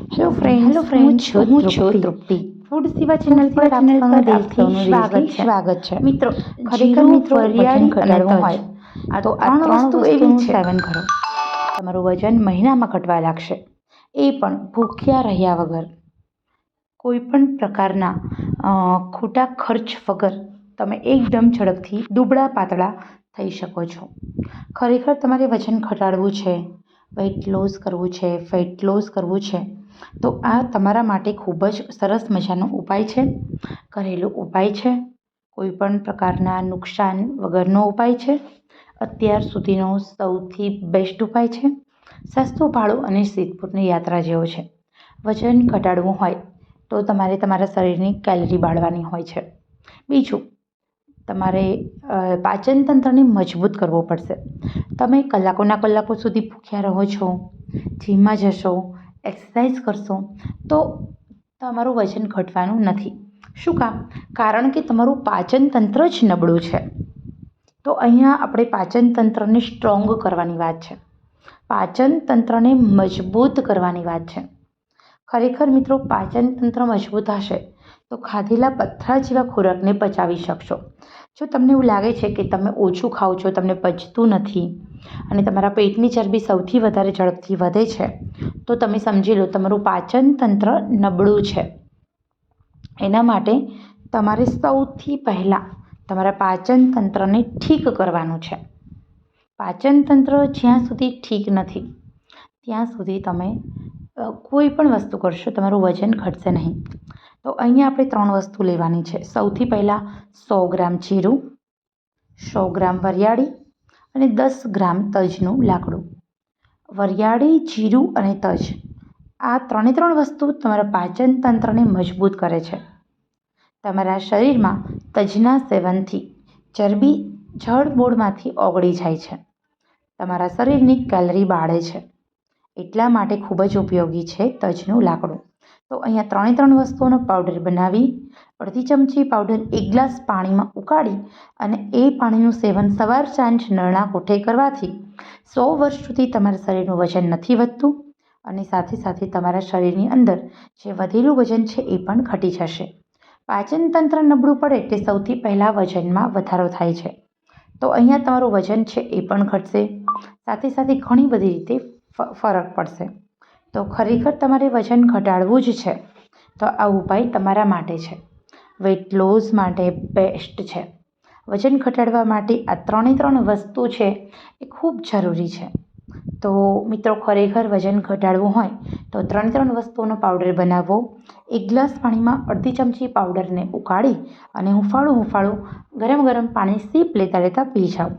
Hello friend hello friend હું છું તૃપ્તિ. Food સેવા ચેનલ પર આપ ચેનલ પર સૌનું આપ સૌનું દિલથી સ્વાગત છે. સ્વાગત છે. મિત્રો ખરેખર મિત્રો વરિયાળી ઘટાડવું હોય. આ તો આ ત્રણ વસ્તુ એવી છે. સેવન કરો. તમારું વજન મહિનામાં ઘટવા લાગશે. એ પણ ભૂખ્યા રહ્યા વગર. કોઈ પણ પ્રકારના ખોટા ખર્ચ વગર તમે એકદમ ઝડપથી દુબળા પાતળા થઈ શકો છો. ખરેખર તમારે વજન ઘટાડવું છે. વેઇટ લોસ કરવું છે ફેટ લોસ કરવું છે. તો આ તમારા માટે ખૂબ જ સરસ મજાનો ઉપાય છે. ઘરેલું ઉપાય છે. કોઈ પણ પ્રકારના નુકસાન વગરનો ઉપાય છે. અત્યાર સુધીનો સૌથી બેસ્ટ ઉપાય છે. સસ્તું ભાડું અને સિદ્ધપુરની યાત્રા જેવો છે. વજન ઘટાડવું હોય તો તમારે તમારા શરીરની કેલરી બાળવાની હોય છે. બીજું, તમારે પાચનતંત્રને પાચન તંત્રને મજબૂત કરવું પડશે. તમે કલાકોના કલાકો સુધી ભૂખ્યા રહો છો, જીમમાં જશો એક્સરસાઇઝ કરશો, તો તમારું વજન ઘટવાનું નથી. શું કામ? કારણ કે તમારું પાચન તંત્ર જ નબળું છે. તો અહીંયા આપણે પાચન તંત્રને સ્ટ્રોંગ કરવાની વાત છે. પાચન તંત્રને મજબૂત કરવાની વાત છે. ખરેખર મિત્રો પાચન તંત્ર મજબૂત હશે, તો ખાધેલા પથરા જેવા ખોરાકને પચાવી શકશો. જો તમને એવું લાગે છે કે તમે ઓછું ખાઓ છો, તમને પચતું નથી અને તમારા પેટની ચરબી સૌથી વધારે ઝડપથી વધે છે, તો તમે સમજી લો તમારું પાચન તંત્ર નબળું છે. એના માટે તમારે સૌથી પહેલાં તમારા પાચન તંત્રને ઠીક કરવાનું છે. પાચન તંત્ર જ્યાં સુધી ઠીક નથી, ત્યાં સુધી તમે કોઈ પણ વસ્તુ કરશો, તમારું વજન ઘટશે નહીં. તો અહીંયા આપણે ત્રણ વસ્તુ લેવાની છે. સૌથી પહેલાં સો ગ્રામ જીરું, સો ગ્રામ વરિયાળી અને દસ ગ્રામ તજનું લાકડું. વરિયાળી, જીરું અને તજ, આ ત્રણે ત્રણ વસ્તુ તમારા પાચન તંત્રને મજબૂત કરે છે. તમારા શરીરમાં તજના સેવનથી ચરબી જળમૂળમાંથી ઓગળી જાય છે. તમારા શરીરની કેલરી બાળે છે. એટલા માટે ખૂબ જ ઉપયોગી છે તજનું લાકડું. તો અહીંયા ત્રણે ત્રણ વસ્તુઓનો પાવડર બનાવી, અડધી ચમચી પાવડર એક ગ્લાસ પાણીમાં ઉકાળી અને એ પાણીનું સેવન સવાર સાંજ નળના કોઠે કરવાથી સો વર્ષ સુધી તમારા શરીરનું વજન નથી વધતું અને સાથે સાથે તમારા શરીરની અંદર જે વધેલું વજન છે એ પણ ઘટી જશે. પાચન તંત્ર નબળું પડે એટલે સૌથી પહેલાં વજનમાં વધારો થાય છે. તો અહીંયા તમારું વજન છે એ પણ ઘટશે. સાથે સાથે ઘણી બધી રીતે ફરક પડશે. તો ખરેખર તમારે વજન ઘટાડવું જ છે. તો આ ઉપાય તમારા માટે છે. વેઇટ લોસ માટે બેસ્ટ છે. વજન ઘટાડવા માટે આ ત્રણે ત્રણ વસ્તુ છે એ ખૂબ જરૂરી છે. તો મિત્રો, ખરેખર વજન ઘટાડવું હોય તો ત્રણે ત્રણ વસ્તુઓનો પાવડર બનાવવો એક ગ્લાસ પાણીમાં અડધી ચમચી પાવડરને ઉકાળી અને હુંફાળું હુંફાળું ગરમ ગરમ પાણી સીપ લેતા લેતા પી જાઓ.